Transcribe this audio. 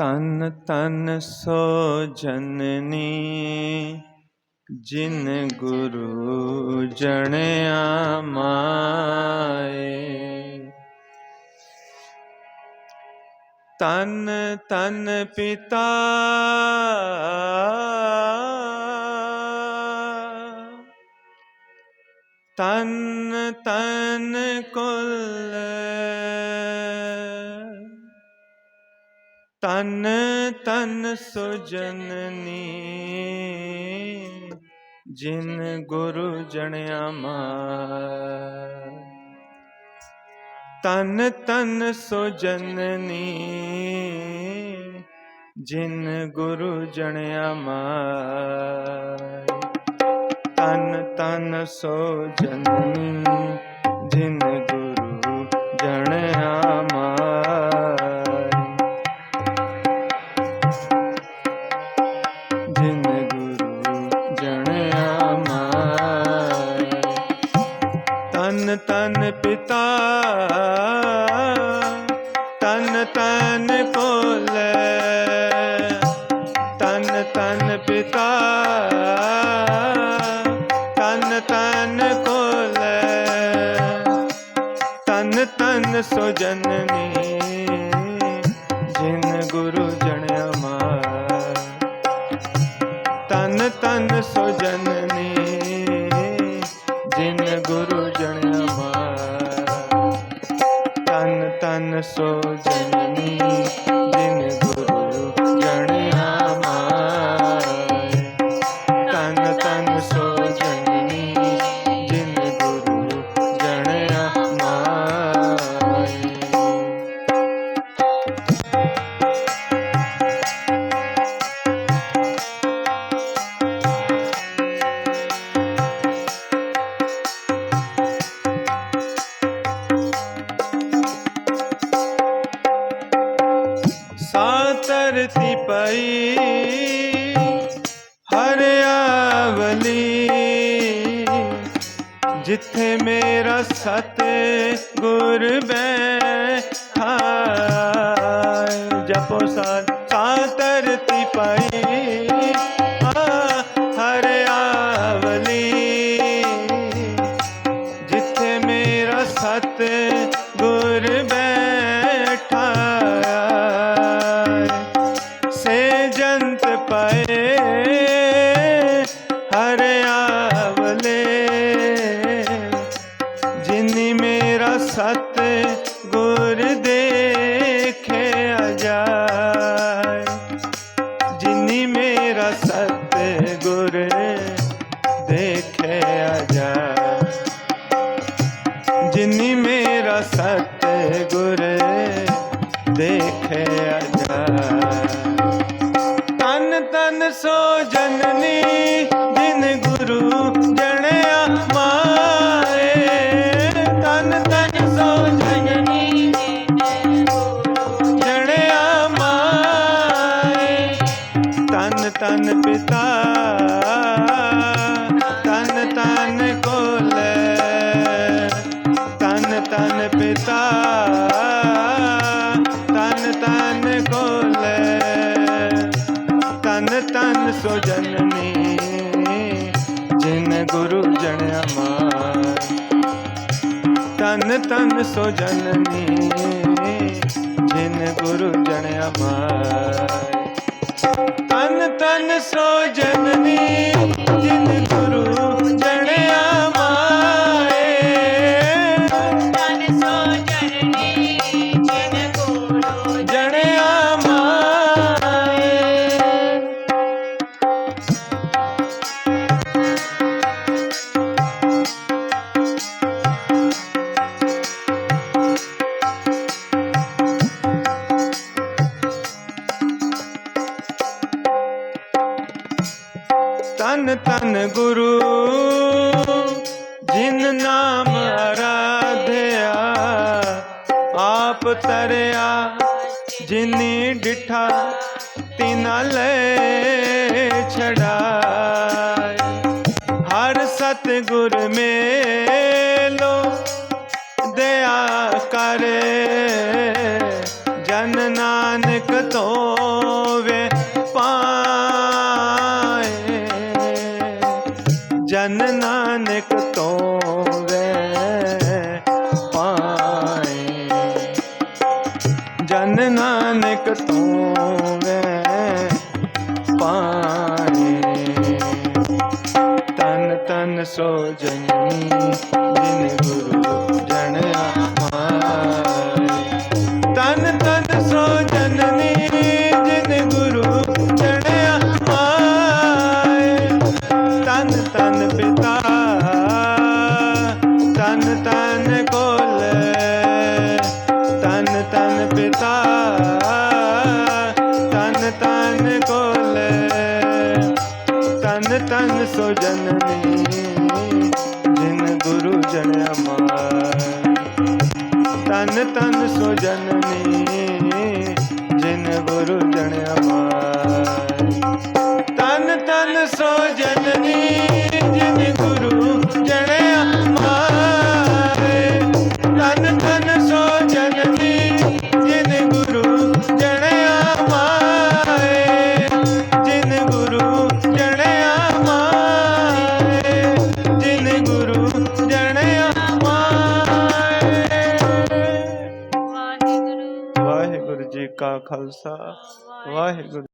ਤਨ ਤਨ ਸੋ ਜਨਨੀ ਜਿਨ ਗੁਰੂ ਜਣਿਆ ਮਾਏ। ਤਨ ਤਨ ਪਿਤਾ ਤਨ ਤਨ ਕੁਲ ਤਨ ਤਨ ਸੁਜਨਨੀ ਜਿਨ ਗੁਰੂ ਜਣਿਆ ਮਾਰ ਤਨ ਤਨ ਸੁਜਨਨੀ ਜਿਨ ਗੁਰੂ ਜਣਿਆ ਮਾਰ ਤਨ ਤਨ ਸੁਜਨਨੀ ਜਿਨ ਜਿਨ ਗੁਰੂ ਜਣਿਆ ਮਾਰ ਤਨ ਤਨ ਪਿਤਾ ਤਨ ਤਨ ਕੋਲੇ ਤਨ ਤਨ ਪਿਤਾ ਤਨ ਤਨ ਕੋਲੇ ਤਨ ਤਨ ਸੋ ਜਨਨੀ ਜਿਨ ਗੁਰੂ ਜਣਿਆ ਮਾਰ ਤਨ ਤਨ ਜਿਨ ਗੁਰੂ ਜਣਿਆ ਮਾਰ। ਤਨ ਤਨ ਸੋ ਸਾ ਧਰਤੀ ਪਈ ਹਰਿਆਵਲੀ ਜਿੱਥੇ ਮੇਰਾ ਸਤ ਗੁਰ ਬੈਠਾ, ਜਪੋ ਸਾ ਸਾ ਧਰਤੀ ਪਈ। ਆ ਹਰਿਆਵਲੀ ਜਿੱਥੇ ਮੇਰਾ ਸਤ ਗੁਰ ਬੈਠਾ ਸੋ ਜਨਨੀ ਜਿਨ ਗੁਰੂ ਜਣਿਆ ਮਾਏ। ਤਨ ਤਨ ਸੋ ਜਨਨੀ ਜਣਿਆ ਮਾਏ। ਤਨ ਤਨ ਪਿਤਾ, ਤਨ ਤਨ ਕੋਲੇ। ਤਨ ਤਨ ਪਿਤਾ, ਤਨ ਤਨ ਕੋਲੇ। ਤਨ ਤਨ ਸੋ ਜਨਨੀ ਜਿਨ ਗੁਰੂ ਜਣਿਆ ਮਾਰ ਤਨ ਤਨ ਸੋ ਜਨਨੀ ਤਨ ਤਨ ਗੁਰੂ, ਜਿਨ ਨਾਮ ਆਰਾਧਿਆ, ਆਪ ਤਰਿਆ, ਜਿਨੀ ਡਿਠਾ, ਤਿਨਾ ਲੈ ਛੜਾਏ ਹਰ ਸਤ ਗੁਰ ਮੇਲੋ ਜਨ ਨਾਨਕ ਤੋਂ ਵੈ ਪਾਏ। ਜਨ ਨਾਨਕ ਤੋਂ ਵੈ ਪਾਏ। ਤਨ ਤਨ ਸੋ ਜਨੀ ਜਿਨ ਗੁਰੂ ਤਨ ਪਿਤਾ, ਤਨ ਤਨ ਕੋਲ। ਤਨ ਤਨ ਸੋ ਜਨਨੀ ਜਿਨ ਗੁਰੂ ਜਣਿਆ ਮਾਰ। ਤਨ ਤਨ ਸੋ ਜਨਨੀ ਜਿਨ ਗੁਰੂ ਜਣਿਆ ਮਾਰ। ਤਨ ਤਨ ਸੋ ਜਨ ਖਾਲਸਾ ਵਾਹਿਗੁਰੂ।